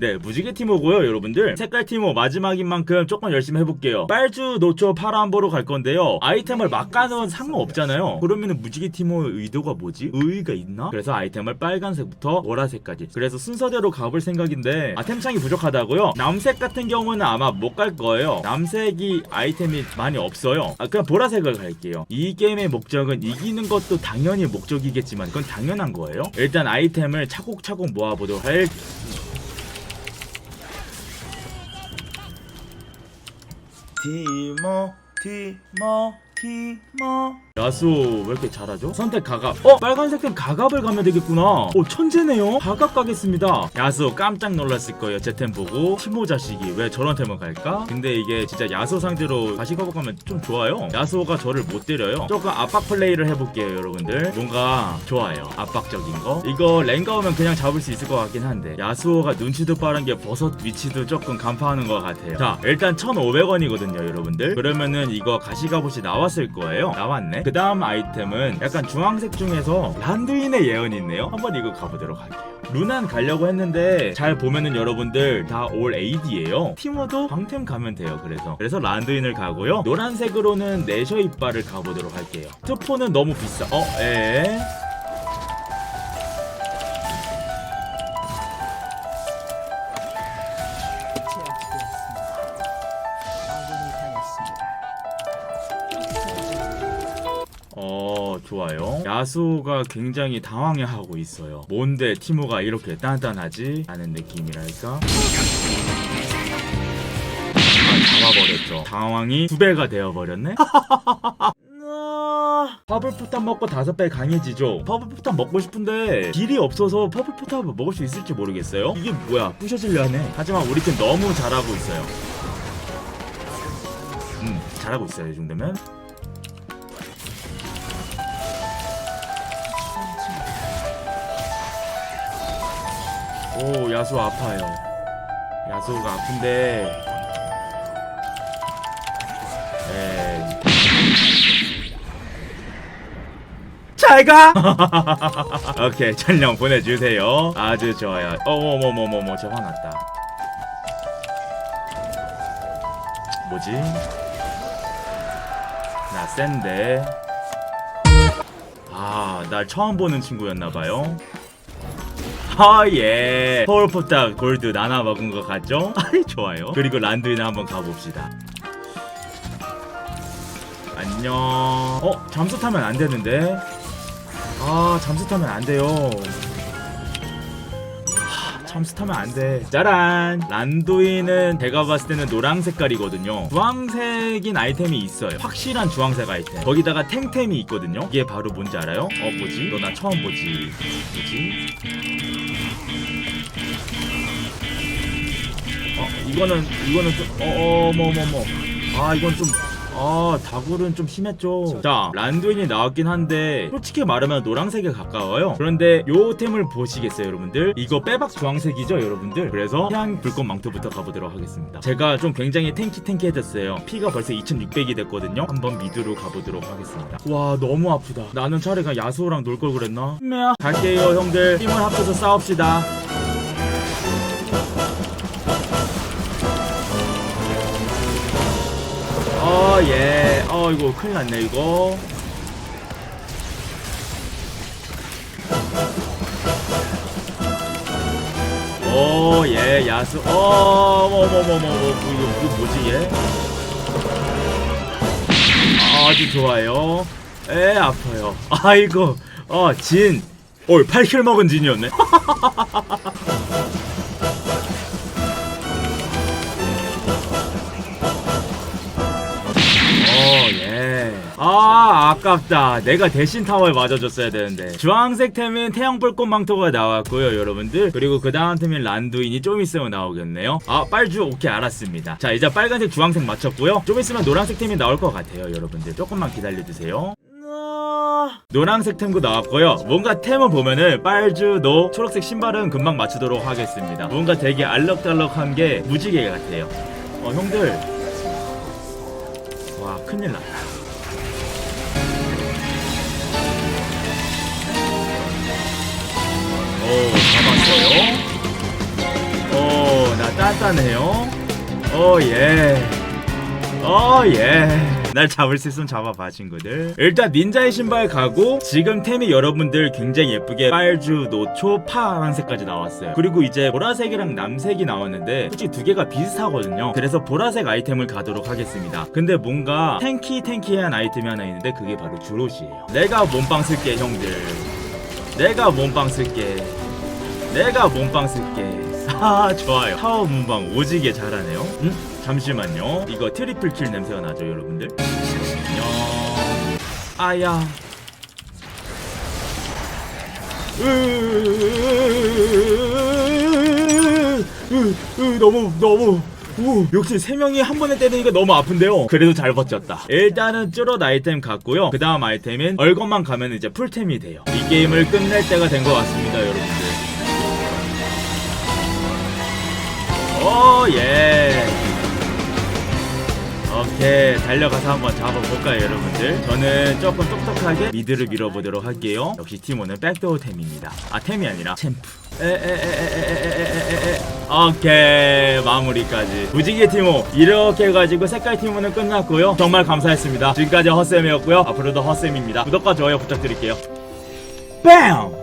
네 무지개 티모고요 여러분들. 색깔 티모 마지막인 만큼 조금 열심히 해볼게요. 빨주 노초 파란보로 갈 건데요. 아이템을 막 가는 상관없잖아요. 그러면은 무지개 티모의 의도가 뭐지? 의의가 있나? 그래서 아이템을 빨간색부터 보라색까지. 그래서 순서대로 가볼 생각인데 아템창이 부족하다고요? 남색 같은 경우는 아마 못 갈 거예요. 남색이 아이템이 많이 없어요. 아 그냥 보라색을 갈게요. 이 게임의 목적은 이기는 것도 당연히 목적이겠지만 그건 당연한 거예요. 일단 아이템을 차곡차곡 모아보도록 할 티모 티모 티모 야수 왜 이렇게 잘하죠? 선택 가갑. 어? 빨간색 템 가갑을 가면 되겠구나. 어 천재네요. 가갑 가겠습니다. 야수 깜짝 놀랐을 거예요. 제 템 보고. 티모 자식이 왜 저런 템을 갈까? 근데 이게 진짜 야수 상대로 다시 가볼까면 좀 좋아요. 야수가 저를 못 때려요. 조금 압박 플레이를 해볼게요 여러분들. 뭔가 좋아요. 압박적인 거. 이거 랭가 오면 그냥 잡을 수 있을 것 같긴 한데. 야수호가 눈치도 빠른 게 버섯 위치도 조금 간파하는 것 같아요. 자 일단 1500원이거든요 여러분들. 그러면은 이거 가시가봇이 나 왔을 거예요. 나왔네. 그 다음 아이템은 약간 주황색 중에서 란두인의 예언이 있네요. 한번 이거 가보도록 할게요. 루난 가려고 했는데 잘 보면은 여러분들 다 올 AD예요. 티모도 방템 가면 돼요 그래서. 그래서 란두인을 가고요. 노란색으로는 내셔 이빨을 가보도록 할게요. 투포는 너무 비싸. 어? 에? 좋아요. 야수가 굉장히 당황해하고 있어요. 뭔데 티모가 이렇게 단단하지? 라는 느낌이랄까? 아, 잡아버렸죠. 당황이 두 배가 되어버렸네? 아, 퍼블포탑 먹고 다섯 배 강해지죠. 퍼블포탑 먹고 싶은데 길이 없어서 퍼블포탑을 먹을 수 있을지 모르겠어요. 이게 뭐야? 부셔질려 하네. 하지만 우리 팀 너무 잘하고 있어요. 음 잘하고 있어요 이 정도면 오 야수 아파요. 야수가 아픈데. 에 잘가? 오케이 전령 보내주세요. 아주 좋아요. 어머머머머머 저 화났다. 뭐지? 나 센데. 아날 처음 보는 친구였나봐요 아, 예. 서울포탑 골드 나눠 먹은 것 같죠? 아이, 좋아요. 그리고 란두이나 한번 가봅시다. 안녕. 어, 잠수 타면 안 되는데? 아, 잠수 타면 안 돼요. 하, 잠수 타면 안 돼. 짜란! 란두이는 제가 봤을 때는 노랑 색깔이거든요. 주황색인 아이템이 있어요. 확실한 주황색 아이템. 거기다가 탱템이 있거든요. 이게 바로 뭔지 알아요? 어, 뭐지? 너 나 처음 보지. 뭐지? 어 이거는 이거는 좀 어 어머 어머 어머 아 이건 좀 아 다굴은 좀 심했죠. 자 란두인이 나왔긴 한데 솔직히 말하면 노란색에 가까워요. 그런데 요 템을 보시겠어요 여러분들? 이거 빼박 주황색이죠 여러분들? 그래서 향 불꽃 망토부터 가보도록 하겠습니다. 제가 좀 굉장히 탱키 탱키해졌어요. 피가 벌써 2600이 됐거든요. 한번 미드로 가보도록 하겠습니다. 와 너무 아프다. 나는 그냥 야수호랑 놀 걸 그랬나? 네, 갈게요 형들. 힘을 합쳐서 싸웁시다 어, 예. 어, 이거 큰일 났네, 이거. 오, 예, 야수. 어, 어머머머머, 이거, 이거 뭐지, 얘? 아주 좋아요. 에, 아파요. 아이고, 어, 진. 어, 8킬 먹은 진이었네. 아, 아깝다. 내가 대신 타워에 맞아줬어야 되는데. 주황색 템은 태양불꽃 망토가 나왔고요, 여러분들. 그리고 그 다음 템인 란두인이 좀 있으면 나오겠네요. 아, 빨주, 오케이, 알았습니다. 자, 이제 빨간색, 주황색 맞췄고요. 좀 있으면 노란색 템이 나올 것 같아요, 여러분들. 조금만 기다려주세요. 노란색 템도 나왔고요. 뭔가 템을 보면은 빨주, 노, 초록색 신발은 금방 맞추도록 하겠습니다. 뭔가 되게 알럭달럭한 게 무지개 같아요. 어, 형들. 와, 큰일 났다. 오, 잡았어요. 오, 단단해요. 오 예. 오 예 날 잡을 수 있으면 잡아봐 친구들. 일단 닌자의 신발 가고 지금 템이 여러분들 굉장히 예쁘게 빨주 노초 파란색까지 나왔어요. 그리고 이제 보라색이랑 남색이 나왔는데 솔직히 두 개가 비슷하거든요. 그래서 보라색 아이템을 가도록 하겠습니다. 근데 뭔가 탱키 탱키한 아이템이 하나 있는데 그게 바로 주롯이에요. 내가 몸빵 쓸게 형들. 내가 몸빵 쓸게. 내가 몸빵 쓸게. 아 좋아요. 타워 몸빵 오지게 잘하네요. 음? 잠시만요 이거 트리플 킬 냄새가 나죠 여러분들 안녕 아야 으, 으, 으, 너무 오, 역시 세 명이 한 번에 때리니까 너무 아픈데요. 그래도 잘 버텼다. 일단은 쭈럿 아이템 갔고요. 그 다음 아이템은 얼것만 가면 이제 풀템이 돼요. 이 게임을 끝낼 때가 된 것 같습니다, 여러분들. 오, 예. 오케이 달려가서 한번 잡아볼까요 여러분들? 저는 조금 똑똑하게 미드를 밀어보도록 할게요. 역시 티모는 백도어 템입니다. 아 템이 아니라 챔프. 에에에에에에에에에 오케이 마무리까지. 무지개 티모 이렇게 해가지고 색깔 티모는 끝났고요. 정말 감사했습니다. 지금까지 허쌤이었고요. 앞으로도 허쌤입니다. 구독과 좋아요 부탁드릴게요. 뺨